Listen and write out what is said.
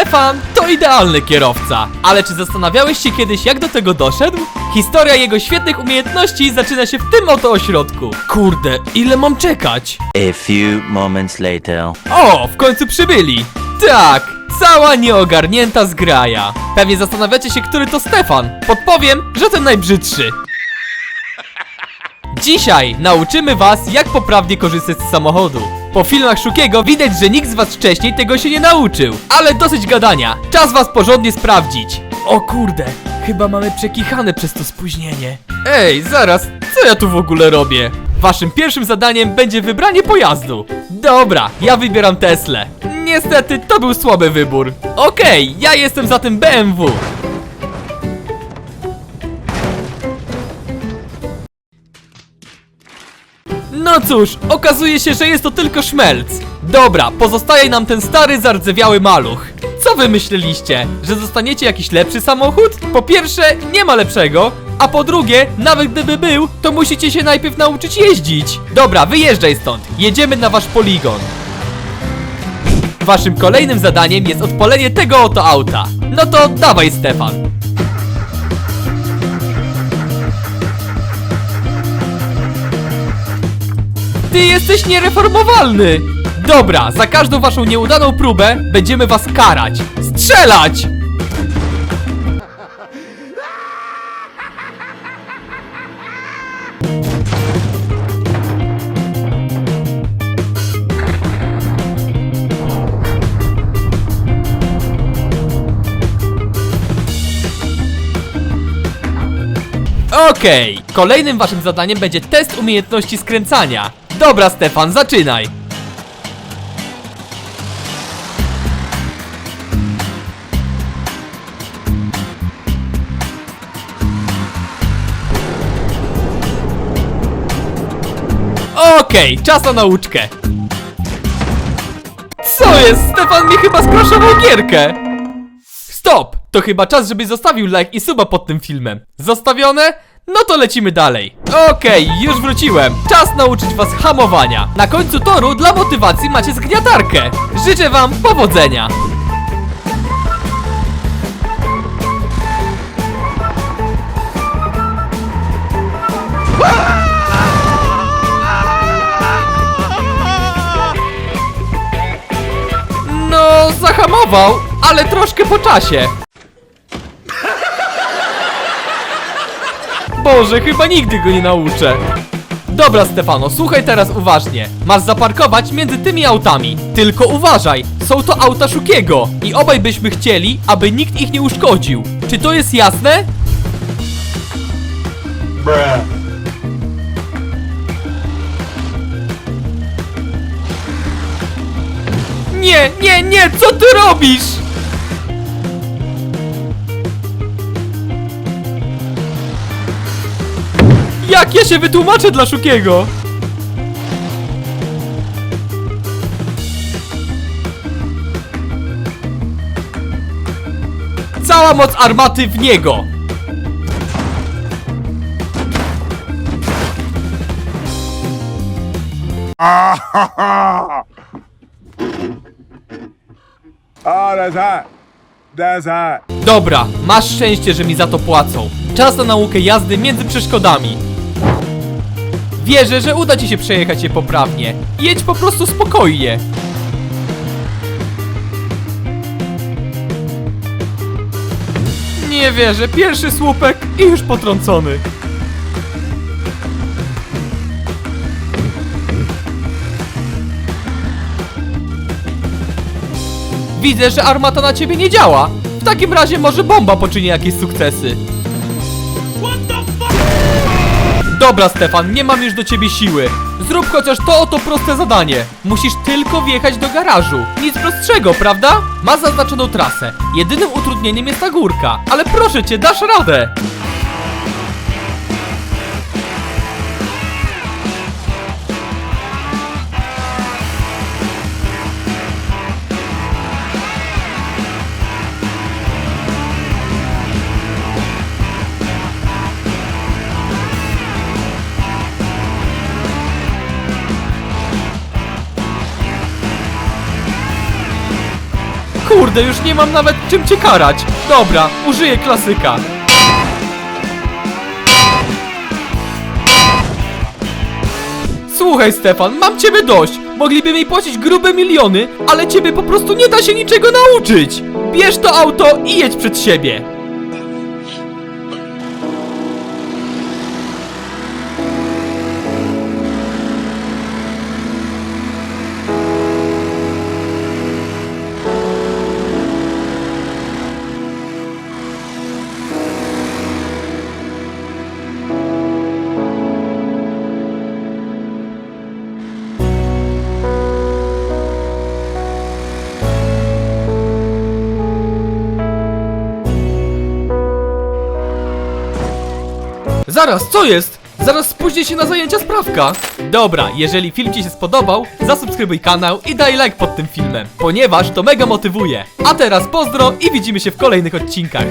Stefan to idealny kierowca. Ale czy zastanawiałeś się kiedyś, jak do tego doszedł? Historia jego świetnych umiejętności zaczyna się w tym oto ośrodku. Kurde, ile mam czekać? A few moments later. O, w końcu przybyli! Tak, cała nieogarnięta zgraja. Pewnie zastanawiacie się, który to Stefan. Podpowiem, że ten najbrzydszy. Dzisiaj nauczymy was, jak poprawnie korzystać z samochodu. Po filmach Szukiego widać, że nikt z was wcześniej tego się nie nauczył. Ale dosyć gadania, czas was porządnie sprawdzić. O kurde, chyba mamy przekichane przez to spóźnienie. Ej, zaraz, co ja tu w ogóle robię? Waszym pierwszym zadaniem będzie wybranie pojazdu. Dobra, ja wybieram Teslę. Niestety, to był słaby wybór. Okej, ja jestem za tym BMW. Cóż, okazuje się, że jest to tylko szmelc. Dobra, pozostaje nam ten stary, zardzewiały maluch. Co wy myśleliście? Że dostaniecie jakiś lepszy samochód? Po pierwsze, nie ma lepszego, a po drugie, nawet gdyby był, to musicie się najpierw nauczyć jeździć. Dobra, wyjeżdżaj stąd. Jedziemy na wasz poligon. Waszym kolejnym zadaniem jest odpalenie tego oto auta. No to dawaj, Stefan. Ty jesteś niereformowalny! Dobra, za każdą waszą nieudaną próbę będziemy was karać. Strzelać! Okej, kolejnym waszym zadaniem będzie test umiejętności skręcania. Dobra, Stefan, zaczynaj. Okej, czas na nauczkę. Co jest? Stefan mi chyba skraszował gierkę. Stop! To chyba czas, żebyś zostawił like i suba pod tym filmem. Zostawione? No to lecimy dalej. Okej, już wróciłem. Czas nauczyć was hamowania. Na końcu toru dla motywacji macie zgniatarkę. Życzę wam powodzenia. No, zahamował, ale troszkę po czasie. Boże, chyba nigdy go nie nauczę. Dobra, Stefano, słuchaj teraz uważnie. Masz zaparkować między tymi autami. Tylko uważaj, są to auta Szukiego i obaj byśmy chcieli, aby nikt ich nie uszkodził. Czy to jest jasne? Nie, nie, nie, co ty robisz? Jak ja się wytłumaczę dla Szukiego? Cała moc armaty w niego! That's hot. That's hot. Dobra, masz szczęście, że mi za to płacą. Czas na naukę jazdy między przeszkodami. Wierzę, że uda ci się przejechać je poprawnie. Jedź po prostu spokojnie. Nie wierzę, pierwszy słupek i już potrącony. Widzę, że armata na ciebie nie działa. W takim razie może bomba poczyni jakieś sukcesy. Dobra, Stefan, nie mam już do ciebie siły. Zrób chociaż to oto proste zadanie. Musisz tylko wjechać do garażu. Nic prostszego, prawda? Ma zaznaczoną trasę. Jedynym utrudnieniem jest ta górka. Ale proszę cię, dasz radę. Kurde, już nie mam nawet czym cię karać. Dobra, użyję klasyka. Słuchaj Stefan, mam ciebie dość. Mogliby mi płacić grube miliony, ale ciebie po prostu nie da się niczego nauczyć. Bierz to auto i jedź przed siebie. Zaraz, co jest? Zaraz spóźnię się na zajęcia sprawka. Dobra, jeżeli film Ci się spodobał, zasubskrybuj kanał i daj like pod tym filmem, ponieważ to mega motywuje. A teraz pozdro i widzimy się w kolejnych odcinkach.